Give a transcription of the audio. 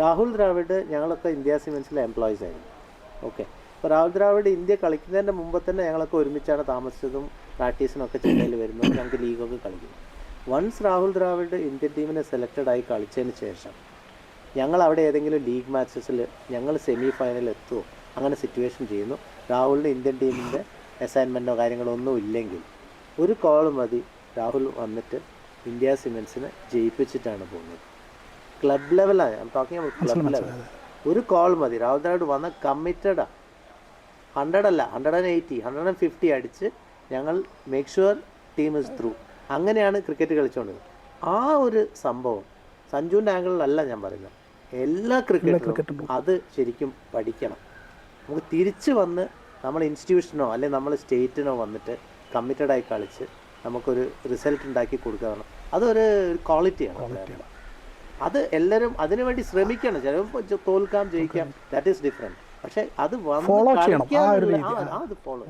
രാഹുൽ ദ്രാവിഡ് ഞങ്ങളൊക്കെ ഇന്ത്യ സിമെൻസിലെ എംപ്ലോയീസ് ആയിരുന്നു. ഓക്കെ അപ്പോൾ രാഹുൽ ദ്രാവിഡ് ഇന്ത്യ കളിക്കുന്നതിന്റെ മുമ്പ് തന്നെ ഞങ്ങളൊക്കെ ഒരുമിച്ചാണ് താമസിച്ചതും പ്രാക്ടീസിനൊക്കെ ചെന്നൈയിൽ വരുന്നത്. ഞങ്ങൾക്ക് ലീഗൊക്കെ കളിക്കുന്നു. വൺസ് രാഹുൽ ദ്രാവിഡ് ഇന്ത്യൻ ടീമിനെ സെലക്റ്റഡ് ആയി കളിച്ചതിന് ശേഷം ഞങ്ങൾ അവിടെ ഏതെങ്കിലും ലീഗ് മാച്ചസിൽ ഞങ്ങൾ സെമി ഫൈനൽ എത്തുമോ അങ്ങനെ സിറ്റുവേഷൻ ചെയ്യുന്നു. രാഹുലിന് ഇന്ത്യൻ ടീമിന്റെ അസൈൻമെന്റോ കാര്യങ്ങളോ ഒന്നും ഇല്ലെങ്കിൽ ഒരു കോൾ മതി. രാഹുൽ വന്നിട്ട് ഇന്ത്യ സിമെൻസിനെ ജയിപ്പിച്ചിട്ടാണ് പോകുന്നത്. ക്ലബ് ലെവലാണ് ഞാൻ ടോക്കിംഗ് ക്ലബ് ലെവൽ ഒരു കോൾ മതി. രാഹുൽ ദ്രാവിഡ് വന്ന കമ്മിറ്റഡാ ഹൺഡ്രഡ് അല്ല hundred and eighty hundred and fifty അടിച്ച് ഞങ്ങൾ make sure team is through അങ്ങനെയാണ് ക്രിക്കറ്റ് കളിച്ചുകൊണ്ടിരുന്നത് ആ ഒരു സംഭവം സഞ്ജുവിന്റെ ആംഗിളിലല്ല ഞാൻ പറയുന്നത്. എല്ലാ ക്രിക്കറ്റും അത് ശരിക്കും പഠിക്കണം. നമുക്ക് തിരിച്ചു വന്ന് നമ്മൾ ഇൻസ്റ്റിറ്റ്യൂഷനോ അല്ലെങ്കിൽ നമ്മൾ സ്റ്റേറ്റിനോ വന്നിട്ട് കമ്മിറ്റഡായി കളിച്ച് നമുക്കൊരു റിസൾട്ട് ഉണ്ടാക്കി കൊടുക്കുക അതൊരു ക്വാളിറ്റിയാണ് അത് എല്ലാവരും അതിനുവേണ്ടി ശ്രമിക്കണം. ചിലപ്പോൾ തോൽക്കാം ജയിക്കാം. ദാറ്റ് ഈസ് ഡിഫറെന്റ് പക്ഷെ അത് വന്ന് ഫോളോ ചെയ്യണം. ആ അത് ഫോളോ